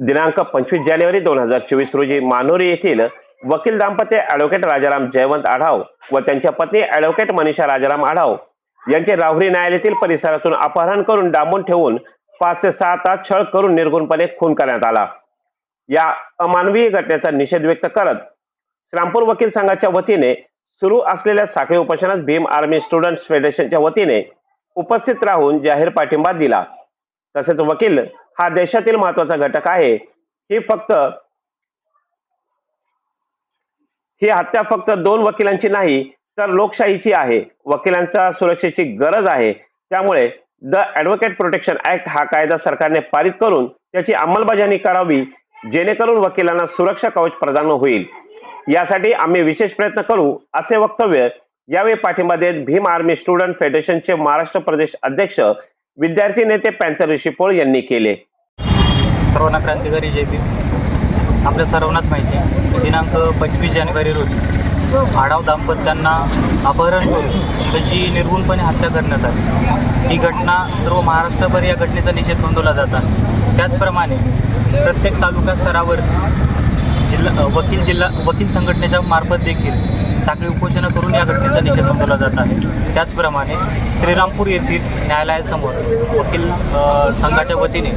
दिनांक पंचवीस जानेवारी दोन हजार चोवीस रोजी मानोरी येथील वकील दाम्पत्य ॲडव्होकेट राजाराम जयवंत आढाव व त्यांच्या पत्नी ॲडव्होकेट मनीषा राजाराम आढाव यांचे राहुरी न्यायालयातील परिसरातून अपहरण करून डांबून ठेवून पाच ते सहा तास छळ करून निर्गुणपणे खून करण्यात आला. या अमानवीय घटनेचा निषेध व्यक्त करत श्रामपूर वकील संघाच्या वतीने सुरू असलेल्या साखळी उपोषणात भीम आर्मी स्टुडंट फेडरेशनच्या वतीने उपस्थित राहून जाहीर पाठिंबा दिला. तसेच वकील हा देशातील महत्त्वाचा घटक आहे. ही फक्त ही हत्या फक्त दोन वकिलांची नाही तर लोकशाहीची आहे. वकिलांच्या सुरक्षेची गरज आहे. त्यामुळे द ॲडव्होकेट प्रोटेक्शन ऍक्ट हा कायदा सरकारने पारित करून त्याची अंमलबजावणी करावी जेणेकरून वकिलांना सुरक्षा कवच प्रदान होईल. यासाठी आम्ही विशेष प्रयत्न करू असे वक्तव्य यावेळी पाठिंबा देत भीम आर्मी स्टुडंट फेडरेशनचे महाराष्ट्र प्रदेश अध्यक्ष विद्यार्थी नेते पॅन्थर पोळ यांनी केले. सर्वांना क्रांतिकारी जय भीम आपल्या सर्वांनाच माहिती आहे. दिनांक पंचवीस जानेवारी रोजी आढाव दाम्पत्यांना अपहरण करून त्याची निर्गुणपणे हत्या करण्यात आली. ही घटना सर्व महाराष्ट्रभर या घटनेचा निषेध नोंदवला जातात त्याचप्रमाणे प्रत्येक तालुका स्तरावर जिल्हा वकील जिल्हा वकील संघटनेच्या मार्फत देखील साखळी उपोषणं करून या घटनेचा निषेध नोंदवला जात आहे. त्याचप्रमाणे श्रीरामपूर येथील न्यायालयासमोर वकील संघाच्या वतीने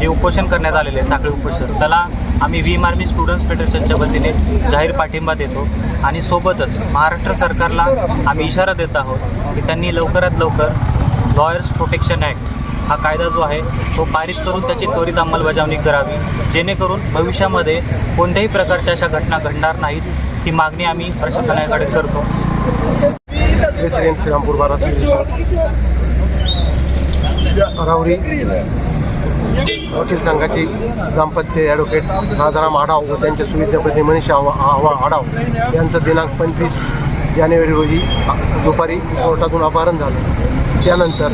जे उपोषण करण्यात आलेले आहे साखळी उपोषण त्याला आम्ही व्ही आर्मी स्टुडंट्स फेडरेशनच्या वतीने जाहीर पाठिंबा देतो. आणि सोबतच महाराष्ट्र सरकारला आम्ही इशारा देत आहोत की त्यांनी लवकरात लवकर लॉयर्स प्रोटेक्शन ॲक्ट हा कायदा जो आहे तो पारित करून त्याची त्वरित अंमलबजावणी करावी. जेणेकरून भविष्यामध्ये कोणत्याही प्रकारच्या अशा घटना घडणार नाहीत. ही मागणी आम्ही प्रशासनाकडे करतो. प्रेसिडेंट श्रीरामपूर बार असोसिएशन वकील संघाचे दाम्पत्य ॲडव्होकेट राजाराम आढाव व त्यांच्या सुविद्यापती मनीष आव्हा आव्हा आढाव यांचा दिनांक पंचवीस जानेवारी रोजी दुपारी कोर्टातून अपहरण झालं. त्यानंतर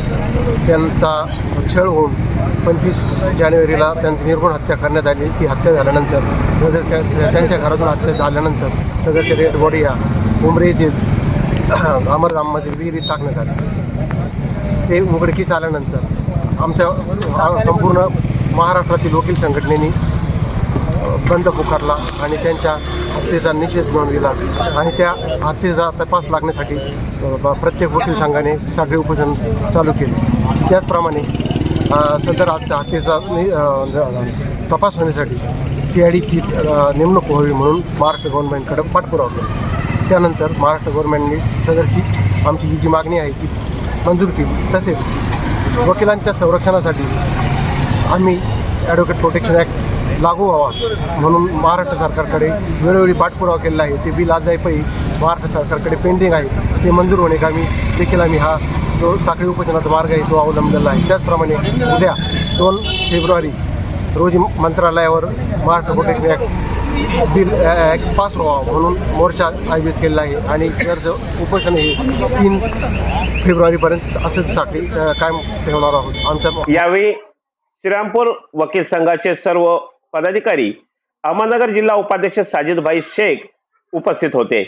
त्यांचा छळ होऊन पंचवीस जानेवारीला त्यांची निर्गुण हत्या करण्यात आली. ती हत्या झाल्यानंतर सदर त्या- त्यांच्या घरातून हत्या झाल्यानंतर सदरच्या डेड बॉडी या उमरे येथील अमरधाममधील विहिरीत टाकण्यात आली. ते उघडकीस आल्यानंतर आमच्या संपूर्ण महाराष्ट्रातील वकील संघटनेनी बंद पुकारला आणि त्यांच्या हत्येचा निषेध नोंदविला आणि त्या हत्येचा तपास लागण्यासाठी प्रत्येक वकील संघाने साखळी उपोषण चालू केले. त्याचप्रमाणे सदर हत्येचा नि- तपास होण्यासाठी सी आय डीची नेमणूक व्हावी म्हणून महाराष्ट्र गव्हर्नमेंटकडे पाठपुरावा केला. त्यानंतर महाराष्ट्र गव्हर्नमेंटने सदरची आमची जी जी मागणी आहे ती मंजूर केली. तसेच वकिलांच्या संरक्षणासाठी आम्ही ॲडव्होकेट प्रोटेक्शन ॲक्ट लागू व्हावा म्हणून महाराष्ट्र सरकारकडे वेळोवेळी पाठपुरावा केलेला आहे. ते बिल अद्यापही महाराष्ट्र सरकारकडे पेंडिंग आहे. ते मंजूर होणे कामी देखील आम्ही हा जो साखळी उपोषणाचा मार्ग आहे तो अवलंबलेला आहे. त्याचप्रमाणे उद्या दोन फेब्रुवारी रोजी मंत्रालयावर Maharashtra protection act bill act pass व्हावा म्हणून मोर्चा आयोजित केलेला आहे. आणि जर उपोषण हे तीन फेब्रुवारीपर्यंत असेच साखळी कायम ठेवणार आहोत. आमच्या यावेळी श्रीरामपूर वकील संघाचे सर्व पदाधिकारी अहमदनगर जिल्हा उपाध्यक्ष साजिदभाई शेख उपस्थित होते.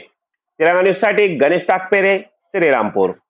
तेलंगणा गणेश टाकपेरे श्रीरामपूर.